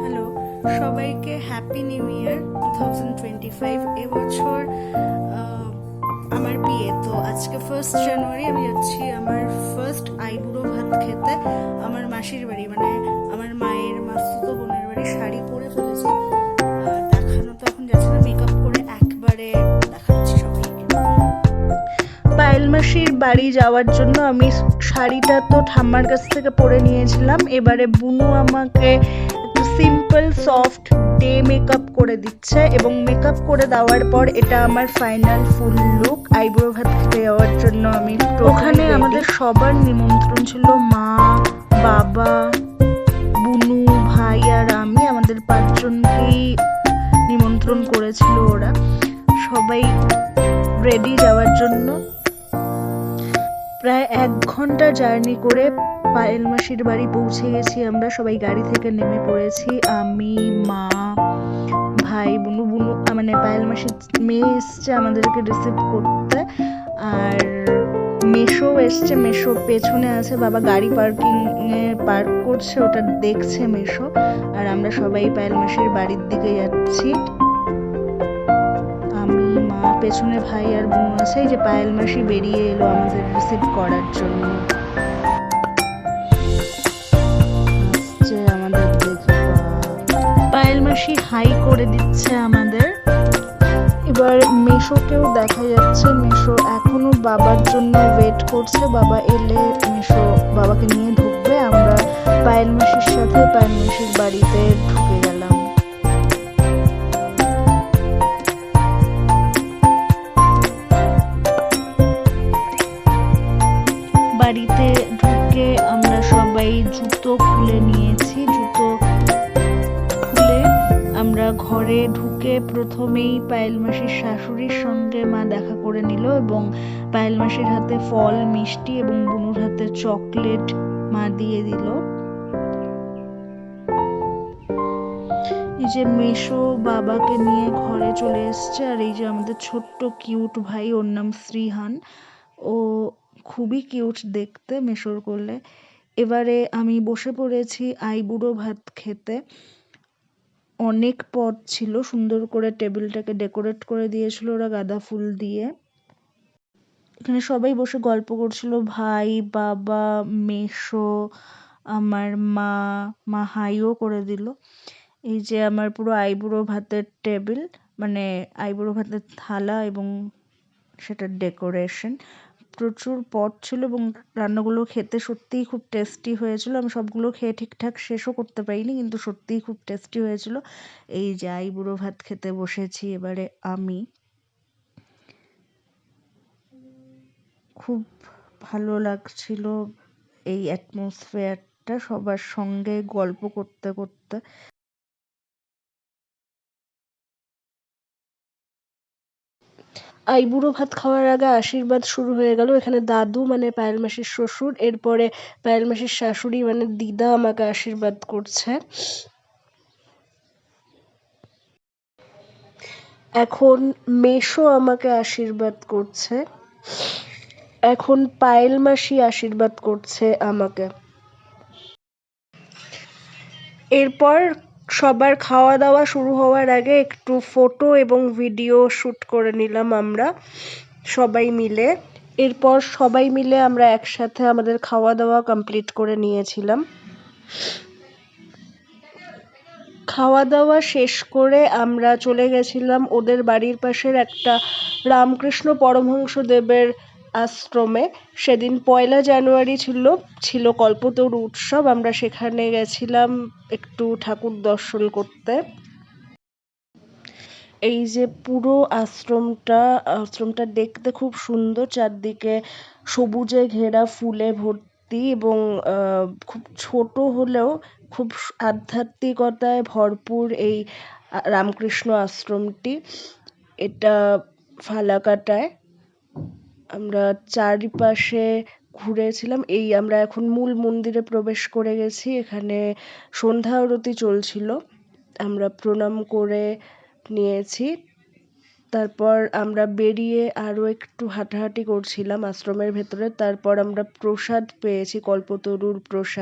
Hello, সবাইকে happy new year two thousand twenty five এবছর আমার বিয়ে। তো আজকে ফার্স্ট জানুয়ারি আমি যাচ্ছি আমার ফার্স্ট আইবুড়ো ভাত খেতে আমার মাসির বাড়ি। মানে আমার মায়ের মাস্তুতো বোনের বাড়ি শাড়ি পরে ফেলেছি দেখানো তো এখন যাচ্ছে না মেকআপ করে একবারে দেখাচ্ছি সবাইকে। পায়েল মাসির বাড়ি যাওয়ার জন্য আমি শাড়িটা তো ঠাম্মার কাছ থেকে পরে নিয়েছিলাম। এবারে বুনু আমাকে সিম্পল সফট ডে মেকআপ করে দিচ্ছে এবং মেকআপ করে দেওয়ার পর এটা আমার ফাইনাল ফুল লুক আইব্রো ভাত খেতে যাওয়ার জন্য আমি ওখানে আমাদের সবার নিমন্ত্রণ ছিল মা বাবা বুনু ভাই আর আমি আমাদের পাঁচজনকেই নিমন্ত্রণ করেছিল ওরা। সবাই রেডি যাওয়ার জন্য। প্রায় এক ঘণ্টা জার্নি করে পায়েল মাসির বাড়ি পৌঁছে গেছি। আমরা সবাই গাড়ি থেকে নেমে পড়েছি। আমি, মা, ভাই, বুনু বুনু মানে পায়েল মাসির মেয়ে এসছে আমাদেরকে রিসিভ করতে। আর মেশো এসছে, মেশো পেছনে আছে, বাবা গাড়ি পার্কিং পার্ক করছে, ওটা দেখছে মেশো। আর আমরা সবাই পায়েল মাসির বাড়ির দিকে যাচ্ছি। পেছনে ভাই আর বোন আছে যে পায়েল মাসি বেরিয়ে এলো আমাদের রিসিভ করার জন্য। আমাদের পায়েল মাসি হাই করে দিচ্ছে আমাদের। এবার মেশোকেও দেখা যাচ্ছে, মেশো এখনও বাবার জন্য ওয়েট করছে, বাবা এলে মেশো বাবাকে নিয়ে ঢুকবে। আমরা পায়েল মাসির সাথে, পায়েল মাসির বাড়িতে ঘরে ঢুকে প্রথমেই পায়েল মাসির শাশুড়ির সঙ্গে মা দেখা করে নিল এবং পায়েল মাসির হাতে ফল, মিষ্টি এবং বুনুর হাতে চকলেট মা দিয়ে দিল। এই যে মেশো বাবাকে নিয়ে ঘরে চলে এসছে আর এই যে আমাদের ছোট্ট কিউট ভাই, ওর নাম শ্রীহান। ও খুবই কিউট দেখতে মেশোর করলে এবারে আমি বসে পড়েছি আইবুড়ো ভাত খেতে। অনেক পদ ছিল, সুন্দর করে টেবিলটাকে ডেকোরেট করে দিয়েছিল ওরা গাঁদা ফুল দিয়ে। এখানে সবাই বসে গল্প করছিল, ভাই, বাবা মেশো আমার মা মা হাইও করে দিল। এই যে আমার পুরো আইবুড়ো ভাতের টেবিল মানে আইবুড়ো ভাতের থালা এবং সেটার ডেকোরেশন। প্রচুর পট ছিল এবং রান্নাগুলো খেতে সত্যিই খুব টেস্টি হয়েছিল। আমি সবগুলো খেয়ে ঠিকঠাক শেষও করতে পারিনি, কিন্তু সত্যিই খুব টেস্টি হয়েছিল। এই যে আইবুড়ো ভাত খেতে বসেছি এবারে আমি। খুব ভালো লাগছিল এই অ্যাটমসফেয়ারটা সবার সঙ্গে গল্প করতে করতে। আইবুড়ো ভাত খাওয়ার আগে আশীর্বাদ শুরু হয়ে গেল। এখানে দাদু মানে পায়েল মাসির শ্বশুর, এরপরে পায়েল মাসির শাশুড়ি মানে দিদা আমাকে আশীর্বাদ করছে। এখন মেশো আমাকে আশীর্বাদ করছে। এখন পায়েল মাসি আশীর্বাদ করছে আমাকে। এরপর সবার খাওয়া দাওয়া শুরু হওয়ার আগে একটু ফটো এবং ভিডিও শ্যুট করে নিলাম আমরা, সবাই মিলে। এরপর সবাই মিলে আমরা একসাথে আমাদের খাওয়া দাওয়া কমপ্লিট করে নিয়েছিলাম। খাওয়া দাওয়া শেষ করে আমরা চলে গেছিলাম ওদের বাড়ির পাশের একটা রামকৃষ্ণ পরমহংস দেবের আশ্রমে। সেদিন পয়লা জানুয়ারি ছিল ছিল কল্পতরু উৎসব। আমরা সেখানে গেছিলাম একটু ঠাকুর দর্শন করতে। এই যে পুরো আশ্রমটা আশ্রমটা দেখতে খুব সুন্দর। চারদিকে সবুজে ঘেরা ফুলে ভর্তি এবং খুব ছোট হলেও খুব আধ্যাত্মিকতায় ভরপুর এই রামকৃষ্ণ আশ্রমটি। এটা ফালাকাটায়। আমরা চারিপাশে ঘুরেছিলাম। এই আমরা এখন মূল মন্দিরে প্রবেশ করে গেছি। এখানে সন্ধ্যা আরতি চলছিল। আমরা প্রণাম করে নিয়েছি। তারপর আমরা বেরিয়ে আরও একটু হাঁটাহাঁটি করছিলাম আশ্রমের ভেতরে। তারপর আমরা প্রসাদ পেয়েছি, কল্পতরুর প্রসাদ।